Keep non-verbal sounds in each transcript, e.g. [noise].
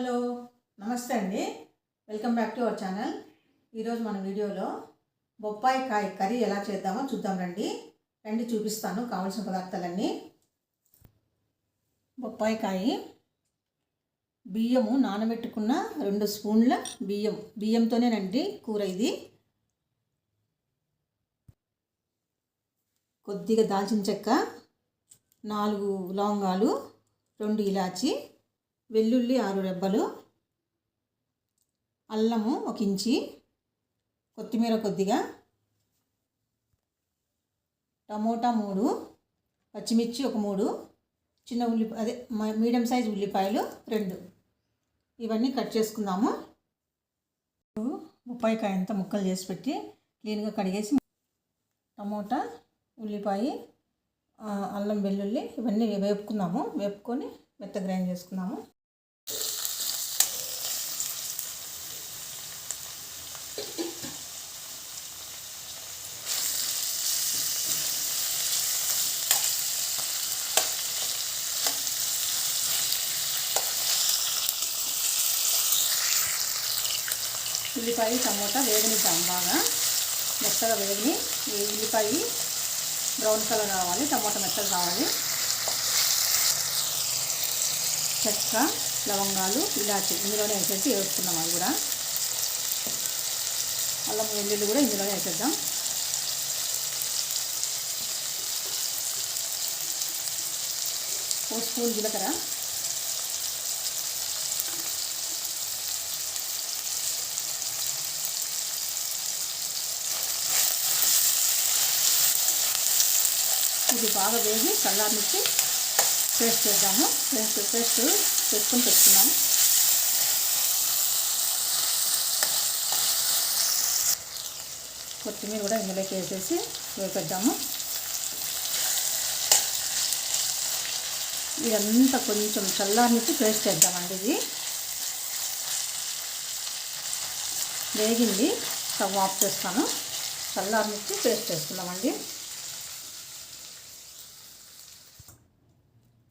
Hello నమస్తే అండి. Welcome back to our channel. ఈరోజు మన వీడియోలో బొప్పాయి కాయ కర్రీ ఎలా చేద్దామో చూద్దాం రండి. రండి చూపిస్తాను కావాల్సిన పదార్థాలన్నీ. బొప్పాయి కాయ బియ్యము నానబెట్టుకున్న రెండు స్పూన్ల బియ్యం. బియ్యంతోనేనండి కూర ఇది. కొద్దిగా దాల్చిన చెక్క నాలుగు లవంగాలు రెండు ఇలాచి వెల్లుల్లి ఆరు రెబ్బలు అల్లము ఒక ఇంచి కొత్తిమీర కొద్దిగా టమోటా మూడు పచ్చిమిర్చి ఒక మూడు చిన్న ఉల్లి అదే మ- మీడియం సైజ్ ఉల్లిపాయలు రెండు. ఇవన్నీ కట్ చేసుకుందాము. ముప్పాయికాయ అంతా ముక్కలు చేసి పెట్టి క్లీన్గా కడిగేసి టమోటా ఉల్లిపాయ అల్లం వెల్లుల్లి ఇవన్నీ వేపుకుందాము. వేపుకొని మెత్త గ్రైండ్ చేసుకుందాము. ఉల్లిపాయ టమోటా వేగనిద్దాం బాగా. మెత్తగా వేగిని ఈ ఉల్లిపాయ బ్రౌన్ కలర్ రావాలి టమోటా మెత్తగా కావాలి చెక్క లవంగాలు ఇలాచి ఇందులోనే వేసేసి వేసుకుందాం అవి కూడా. అల్లం వెల్లుల్లి కూడా ఇందులోనే వేసేద్దాం. ఓ స్పూన్ జీలకర్ర. ఇది బాగా వేగి చల్లారనిచ్చి పేస్ట్ చేద్దాము. పేస్ట్ పేస్ట్ చేసుకొని పెట్టుకున్నాము. కొత్తిమీర కూడా ఇందులోకి వేసేసి వేపెద్దాము. ఇదంతా కొంచెం చల్లారనిచ్చి పేస్ట్ చేద్దామండి ఇది. వేగింది స్టవ్ ఆఫ్ చేస్తాను. చల్లారనిచ్చి పేస్ట్ చేసుకుందామండి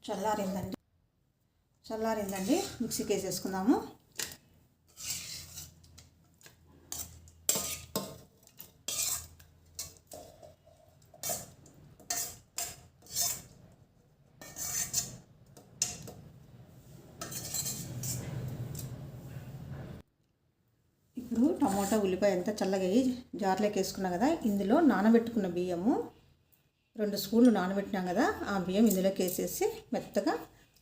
చల్లారిందండి. చల్లారిందండి. మిక్సీకి వేసేసుకుందాము ఇప్పుడు టమోటా ఉల్లిపాయ ఎంత చల్లగా జార్లోకి వేసుకున్నా కదా ఇందులో నానబెట్టుకున్న బియ్యము రెండు స్పూన్లు నానబెట్టినాం కదా ఆ బియ్యం ఇందులోకి వేసేసి మెత్తగా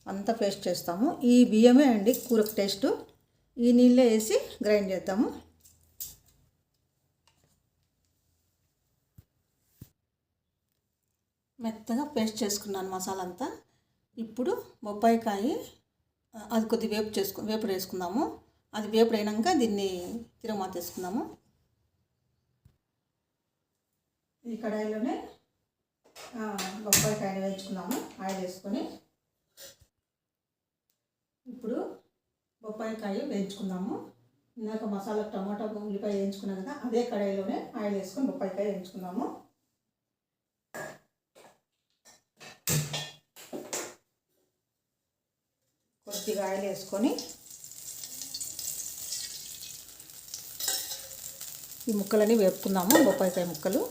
అంతా పేస్ట్ చేస్తాము. ఈ బియ్యమే అండి కూరకు టేస్టు. ఈ నీళ్ళే వేసి గ్రైండ్ చేద్దాము. మెత్తగా పేస్ట్ చేసుకున్నాను మసాలా అంతా ఇప్పుడు బొప్పాయికాయ అది కొద్ది వేపు చేసుకు వేపుడు వేసుకుందాము. అది వేపుడు అయినాక దీన్ని తిరగమాత వేసుకుందాము ఈ కడాయిలోనే బొప్పాయికాయలు వేయించుకున్నాము. ఆయిల్ వేసుకొని ఇప్పుడు బొప్పాయికాయ వేయించుకుందాము ఇందాక మసాలా టమాటా ఉల్లిపాయ వేయించుకున్నాం కదా అదే కడాయిలోనే ఆయిల్ వేసుకొని బొప్పాయికాయ వేయించుకుందాము కొద్దిగా ఆయిల్ వేసుకొని ఈ ముక్కలని వేపుకుందాము బొప్పాయికాయ ముక్కలు.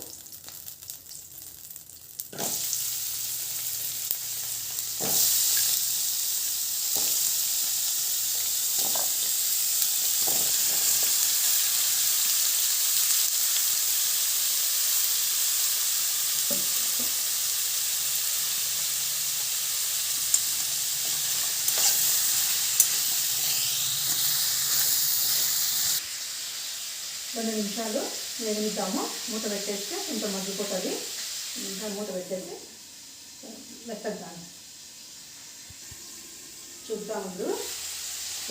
రెండు నిమిషాలు వేగుతాము. మూత పెట్టేస్తే కొంచెం మగ్గిపోతుంది ఇంకా మూత పెట్టేసి మెత్తద్దాము చూద్దాం ఇప్పుడు.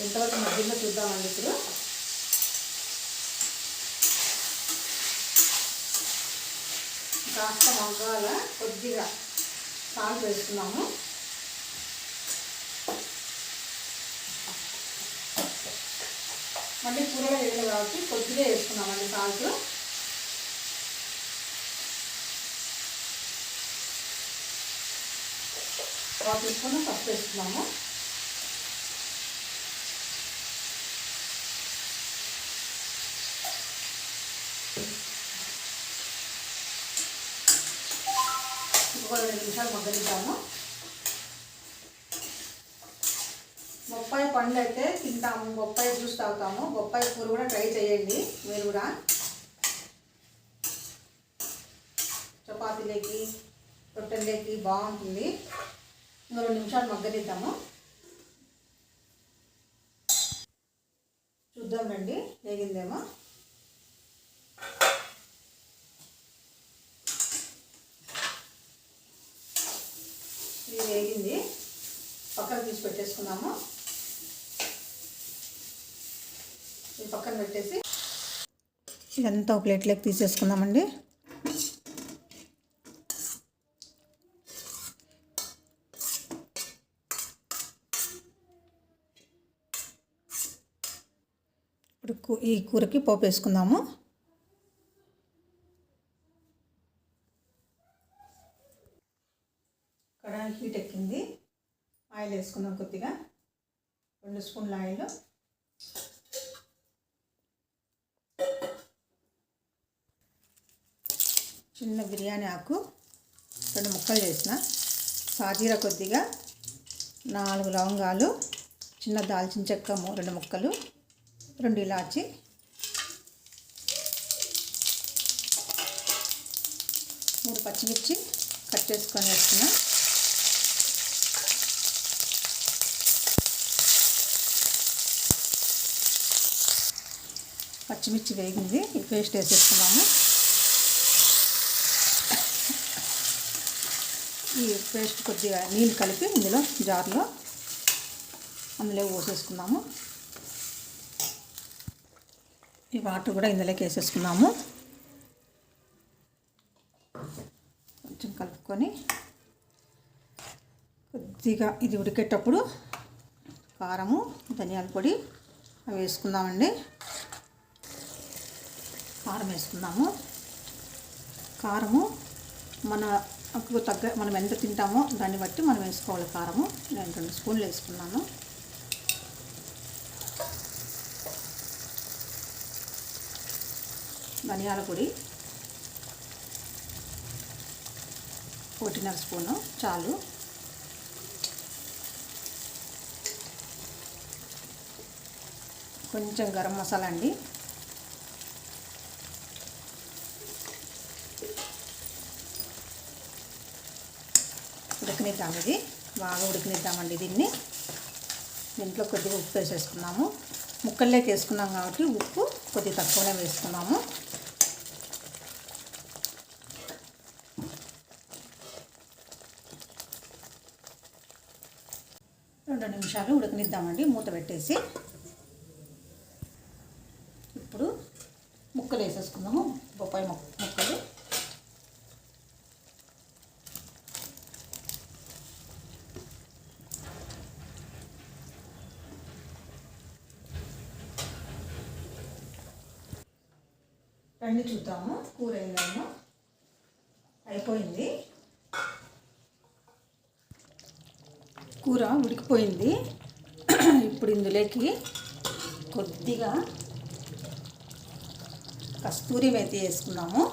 ఎంతవరకు మధ్యలో చూద్దామండి ఇప్పుడు. కాస్త మగ్గాల కొద్దిగా సాల్ట్ వేసుకున్నాము. మళ్ళీ కూరలో వేయలేదు కాబట్టి కొద్దిగా వేసుకున్నామండి సాల్ట్. పావు ఫస్ట్ వేసుకున్నాము. ఇంకొక రెండు నిమిషాలు మగ్గనిద్దాము. బొప్పాయి పండు అయితే తింటాము. బొప్పాయి జ్యూస్ తాగుతాము. బొప్పాయి కూర కూడా ట్రై చేయండి మీరు కూడా. చపాతీలోకి రొట్టెల్లోకి బాగుంటుంది. ఇంకా రెండు నిమిషాలు మగ్గనిద్దాము. చూద్దాం రండి వేగిందేమో. ఇది వేగింది. పక్కన తీసి పెట్టేసుకున్నాము. ఇది పక్కన పెట్టేసి ఇదంతా ఒక ప్లేట్లోకి తీసేసుకుందామండి ఇప్పుడు ఈ కూరకి పోపు వేసుకుందాము. కడాయి హీట్ ఎక్కింది. ఆయిల్ వేసుకుందాం కొద్దిగా. రెండు స్పూన్ల ఆయిల్. చిన్న బిర్యానీ ఆకు రెండు ముక్కలు చేసిన. సాజీర కొద్దిగా నాలుగు లవంగాలు చిన్న దాల్చిన చెక్క మూ- రెండు ముక్కలు రెండు ఇలాచి. మూడు పచ్చిమిర్చి కట్ చేసుకొని వేస్తున్నా పచ్చిమిర్చి వేగింది ఈ పేస్ట్ వేసేసుకున్నాము. ఈ పేస్ట్ కొద్దిగా నీళ్ళు కలిపి ఇందులో జార్లో అందులో పోసేసుకున్నాము. ఈ వాటర్ కూడా ఇందులోకి వేసేసుకున్నాము. కొంచెం కలుపుకొని కొద్దిగా ఇది ఉడికేటప్పుడు కారము ధనియాల పొడి అవి వేసుకుందామండి. కారం వేసుకుందాము. కారము మన మనకు తగ్గ మనం ఎంత తింటామో దాన్ని బట్టి మనం వేసుకోవాలి కారము. నేను రెండు స్పూన్లు వేసుకున్నాను. ధనియాల పొడి. ఒకటిన్నర స్పూను చాలు. కొంచెం గరం మసాలా అండి. ఉడకనిద్దాం ఇది బాగా ఉడికినిద్దామండి దీన్ని. దీంట్లో కొద్దిగా ఉప్పు వేసేసుకున్నాము. ముక్కల్లోకి వేసుకున్నాం కాబట్టి ఉప్పు కొద్దిగా తక్కువనే వేసుకున్నాము. రెండు నిమిషాలు ఉడకనిద్దామండి. మూత పెట్టేసి ఇప్పుడు ముక్కలు వేసేసుకుందాము. బొప్పాయి ముక్క ముక్కలు రండి చూద్దాము. కూర అయిందేమో అయిపోయింది. కూర ఉడికిపోయింది. ఇప్పుడు ఇందులోకి కొద్దిగా కస్తూరి మేతి వేసుకున్నాము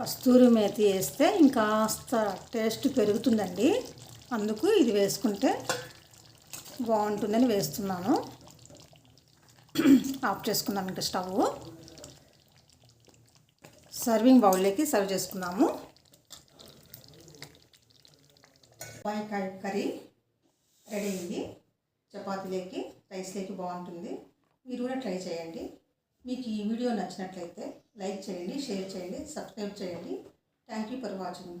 కస్తూరి మేతి వేస్తే ఇంకాస్త టేస్ట్ పెరుగుతుందండి. అందుకు ఇది వేసుకుంటే బాగుంటుందని వేస్తున్నాను. [clears throat] ఆఫ్ చేసుకుందాం ఇంకా స్టవ్. సర్వింగ్ బౌల్లోకి సర్వ్ చేసుకుందాము. బాయికాయ కర్రీ రెడీ అయింది. చపాతీలోకి రైస్లోకి బాగుంటుంది. మీరు కూడా ట్రై చేయండి. మీకు ఈ వీడియో నచ్చినట్లయితే లైక్ చేయండి షేర్ చేయండి సబ్స్క్రైబ్ చేయండి. Thank you for watching.